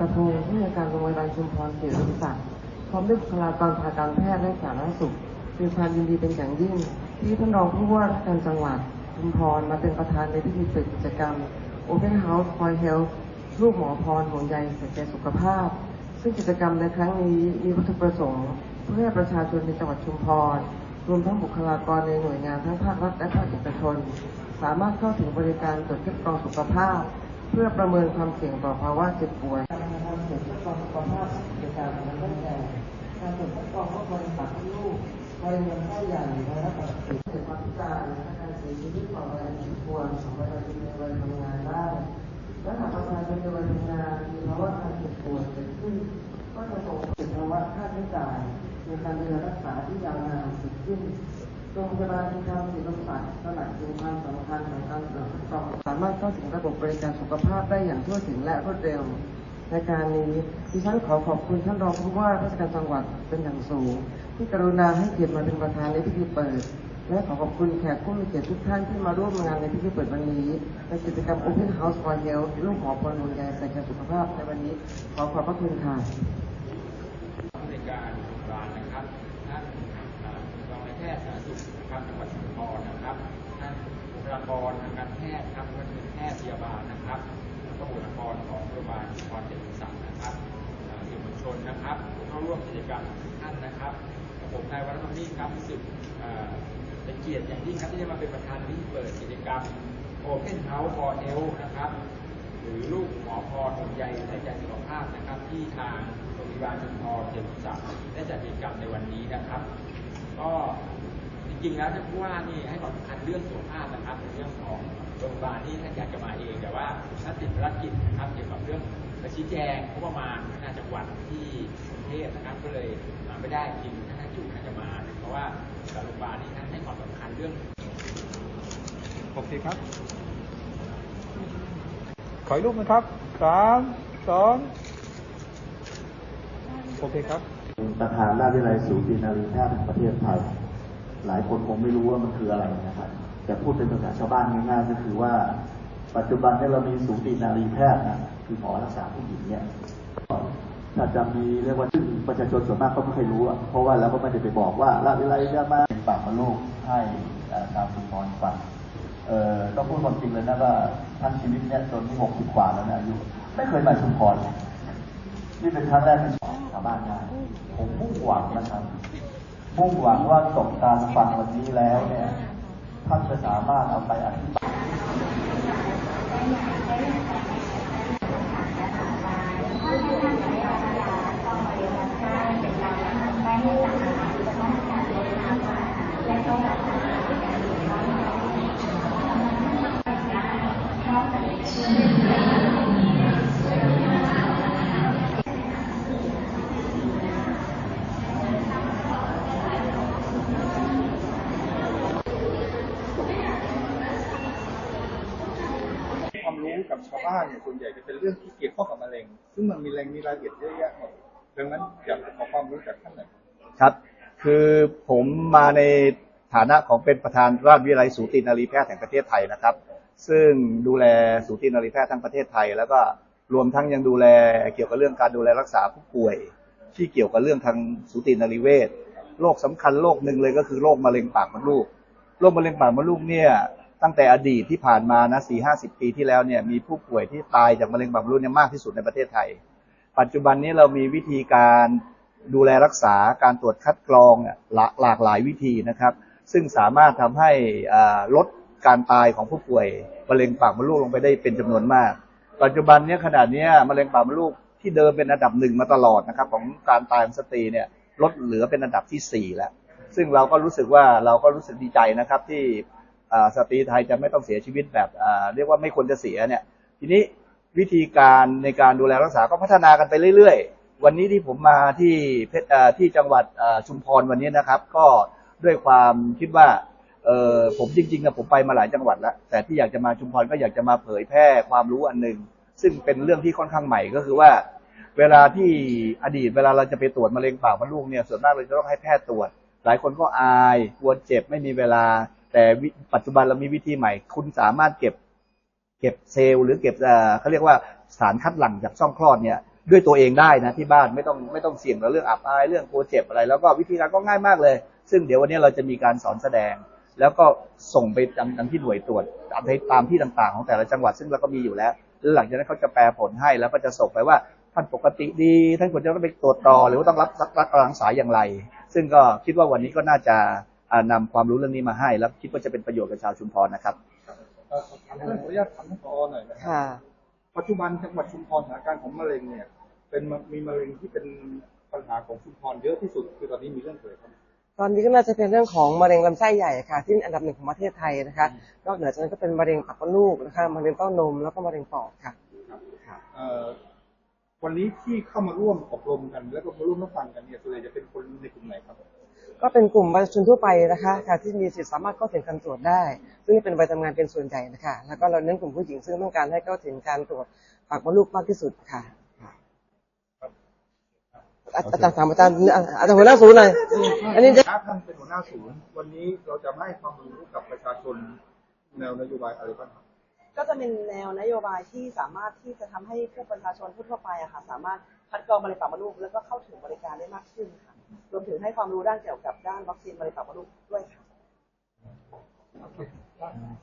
กระทงที่ในการโรงพยาบาลชุมพรเขตอุตสาหพร้อมด้วยบุคลากรทางการแพทย์และสาธารณสุขมีความยินดีเป็นอย่างยิ่ง ที่ท่านรองผู้ว่าราชการจังหวัดชุมพรมาเป็นประธานในพิธีเปิดกิจกรรม Open House for Health รูปหมอพรห่วงใยใส่ใจสุขภาพ ซึ่งกิจกรรมในครั้งนี้มีวัตถุประสงค์ เพื่อประชาชนในจังหวัดชุมพร รวมทั้งบุคลากรในหน่วยงานทั้งภาครัฐและภาคเอกชน สามารถเข้าถึงบริการตรวจคัดกรองสุขภาพ เพื่อประเมินความเสี่ยงต่อภาวะเจ็บป่วยการทำตรวจคัดกรองสุขภาพกิจการมันตั้งแต่การตรวจคัดกองว่าคนตัดลูกมะเร็งลำไส้ใหญ่ไวรัสตับอักเสบเกิดความพิการและการเสียชีวิตของวัยอันควรของประชาชนในวัยทำงานได้และหากประชาชนในวัยทำงานมีภาวะการเจ็บป่วยเกิดขึ้น ก็จะส่งผลภาวะค่าใช้จ่ายในการดูแลรักษาที่ยาวนานเกิดขึ้น โรงพยาบาลทางศิลปะตระหนักถึงความสำคัญของการตรวจคัดกรองสามารถเข้าถึงระบบบริการสุขภาพได้อย่างทั่วถึงและรวดเร็ว ในการนี้ดิฉันขอขอบคุณท่านรองผู้ว่าราชการจังหวัดเป็นอย่างสูง ที่กรุณาให้เกียรติมาเป็นประธานในพิธีเปิด และขอขอบคุณแขกผู้มีเกียรติทุกท่านที่มาร่วมงานในพิธีเปิดวันนี้ในกิจกรรม Open House for Health ลูกหอพรห่วงใยใส่ใจสุขภาพในวันนี้ ขอขอบพระคุณค่ะานบุคลากรทางการแพทย์ครับไม่ว่าจะเป็นแพทย์พยาบาลนะครับแล้วก็บุคลากรของโรงพยาบาลชุมพรเจ็ดสังนะครับสื่อมวลชนนะครับผู้เข้าร่วมกิจกรรมทุกท่านนะครับผมนายวรรณนี่ครับรู้สึกเป็นเกียรติอย่างยิ่งครับที่ได้มาเป็นประธานในพิธีเปิดกิจกรรม Open House for Health นะครับ หรือลูกหมอพรห่วงใยใส่ใจสุขภาพนะครับ ที่ทางโรงพยาบาลชุมพรเขตอุตสาหได้จัดกิจกรรมในวันนี้นะครับ ก็ ริงๆแล้วท่านผู้ว่านี่ให้ความสำคัญเรื่องสุขภาพนะครับในเรื่องของโรงพยาบาลที่ท่านอยากจะมาเอง แต่ว่าท่านติดภารกิจนะครับเกี่ยวกับเรื่องไปชี้แจงงบประมาณพัฒนาจังหวัดที่กรุงเทพนะครับ ก็เลยมาไม่ได้จริงท่านท่านอยู่ท่านจะมา เพราะว่าโรงพยาบาลนี่ท่านให้ความสำคัญเรื่องโอเคครับ ขออีกรูปนะครับสามสองโอเคครับประธานราชวิทยาลัยสูตินารีแพทย์แห่งประเทศไทย หลายคนคงไม่รู้ว่ามันคืออะไรนะครับ แต่พูดเป็นภาษาชาวบ้านง่ายๆก็คือว่า ปัจจุบันนี่เรามีสูตินารีแพทย์นะคือหมอรักษาผู้หญิงเนี่ยถ้าจะมีเรียกว่าซึ่งประชาชนส่วนมากก็ไม่เคยรู้เพราะว่าเราก็ไม่ได้ไปบอกว่าราชวิทยาลัยจะมาเป็นปากมาลูกให้เอ่อชาวชุมพรฟังเอ่อต้องพูดความจริงเลยนะว่าทั้งชีวิตเนี่ยจนที่หกสิบกว่าแล้วนะอายุไม่เคยมาชุมพรนี่เป็นครั้งแรกในชีวิตชาวบ้านได้ผมมุ่งหวังนะครับ มุ่งหวังว่าจบการฟังวันนี้แล้วเนี่ย ท่านจะสามารถเอาไปอธิบายควา รู้กับชาวบ้านเนี่ยส่วนใหญ่จะเป็นเรื่องที่เกี่ยวข้องกับมะเร็ง ซึ่งมันมีแรงมีรายละเอียดเยอะแยะหมดดังนั้นอยากจะขอความรู้จากท่านหน่อยครับ คือผมมาในฐานะของเป็นประธานราชวิทยาลัยสูตินารีแพทย์แห่งประเทศไทยนะครับ ซึ่งดูแลสูตินารีแพทย์ทั้งประเทศไทย แล้วก็รวมทั้งยังดูแลเกี่ยวกับเรื่องการดูแลรักษาผู้ป่วย ที่เกี่ยวกับเรื่องทางสูตินารีเวชโรคสำคัญโรคหนึ่งเลยก็คือโรคมะเร็งปากมดลูกโรคมะเร็งปากมดลูกเนี่ย ตั้งแต่อดีตที่ผ่านมานะสี่ห้าสิบปีที่แล้วเนี่ยมีผู้ป่วยที่ตายจากมะเร็งปากมดลูกเนี่ยมากที่สุดในประเทศไทย ปัจจุบันนี้เรามีวิธีการดูแลรักษาการตรวจคัดกรองหลาหลากหลายวิธีนะครับ ซึ่งสามารถทำให้ลดการตายของผู้ป่วยมะเร็งปากมดลูกลงไปได้เป็นจำนวนมาก ปัจจุบันนี้ขนาดเนี้ยมะเร็งปากมดลูกที่เดิมเป็นอันดับหนึ่งมาตลอดนะครับ ของการตายของสตรีเนี่ยลดเหลือเป็นอันดับที่สี่แล้วซึ่งเราก็รู้สึกว่าเราก็รู้สึกดีใจนะครับที่ สตรีไทยจะไม่ต้องเสียชีวิตแบบเรียกว่าไม่ควรจะเสียเนี่ยทีนี้วิธีการในการดูแลรักษาก็พัฒนากันไปเรื่อย ๆ วันนี้ที่ผมมาที่เพชรที่จังหวัดชุมพรวันนี้นะครับ ก็ด้วยความคิดว่าเออผมจริงๆนะผมไปมาหลายจังหวัดแล้ว แต่ที่อยากจะมาชุมพรก็อยากจะมาเผยแพร่ความรู้อันหนึ่งซึ่งเป็นเรื่องที่ค่อนข้างใหม่ก็คือว่า เวลาที่อดีตเวลาเราจะไปตรวจมะเร็งปากมดลูกเนี่ยส่วนมากเราจะต้องให้แพทย์ตรวจ หลายคนก็อายกลัวเจ็บไม่มีเวลา แต่ปัจจุบันเรามีวิธีใหม่ คุณสามารถเก็บ เก็บเซลล์หรือเก็บเขาเรียกว่าสารคัดหลั่งจากช่องคลอดเนี่ยด้วยตัวเองได้นะที่บ้านไม่ต้องไม่ต้องเสี่ยงเรื่องอับอายเรื่องกลัวเจ็บอะไร แล้วก็วิธีการก็ง่ายมากเลย ซึ่งเดี๋ยววันนี้เราจะมีการสอนแสดง แล้วก็ส่งไปตามที่หน่วยตรวจตามที่ตามที่ต่างๆ ของแต่ละจังหวัดซึ่งเราก็มีอยู่แล้วแล้วหลังจากนั้นเขาจะแปลผลให้แล้วก็จะส่งไปว่าท่านปกติดี ท่านควรจะต้องไปตรวจต่อหรือว่าต้องรับรักษาอย่างไร ซึ่งก็คิดว่าวันนี้ก็น่าจะ อ่านำความรู้เรื่องนี้มาให้ แล้วคิดว่าจะเป็นประโยชน์กับชาวชุมพรนะครับเอ่อขออนุญาตถามท่านผอหน่อยนะครับค่ะปัจจุบันจังหวัดชุมพรสถานการณ์ของมะเร็งเนี่ย เป็นมะมีมะเร็งที่เป็นปัญหาของชุมพรเยอะที่สุดคือตอนนี้มีเรื่องอะไรครับตอนนี้ก็น่าจะเป็นเรื่องของมะเร็งลำไส้ใหญ่ค่ะ ที่เป็นอันดับหนึ่งของประเทศไทยนะคะนอกเหนือจากนั้นก็เป็นมะเร็งปากมดลูกนะคะมะเร็งเต้านมแล้วก็มะเร็งปอดค่ะเอ่อวันนี้ที่เข้ามาร่วมอบรมกัน แล้วก็มาร่วมรับฟังกันเนี่ยส่วนใหญ่จะเป็นคนในกลุ่มไหนครับ ก็เป็นกลุ่มประชาชนทั่วไปนะคะค่ะที่มีสิทธิสามารถเข้าถึงการตรวจได้ ซึ่งเป็นวัยทำงานเป็นส่วนใหญ่นะคะแล้วก็เราเน้นกลุ่มผู้หญิงซึ่งต้องการให้เข้าถึงการตรวจปากมดลูกมากที่สุดค่ะอาอาจารย์ถามอาจารย์อาจารย์หัวหน้าศูนย์หน่อยอันนี้ถ้าท่านเป็นหัวหน้าศูนย์วันนี้เราจะมาให้ความรู้กับประชาชนแนวนโยบายอะไรบ้างครับก็จะเป็นแนวนโยบายที่สามารถที่จะทำให้ผู้ประชาชนทั่วๆไปอะค่ะ สามารถคัดกรองมะเร็งปากมดลูกแล้วก็เข้าถึงบริการได้มากขึ้นค่ะ รวมถึงให้ความรู้ด้านเกี่ยวกับด้านวัคซีนมะเร็งปากมดลูกด้วยค่ะ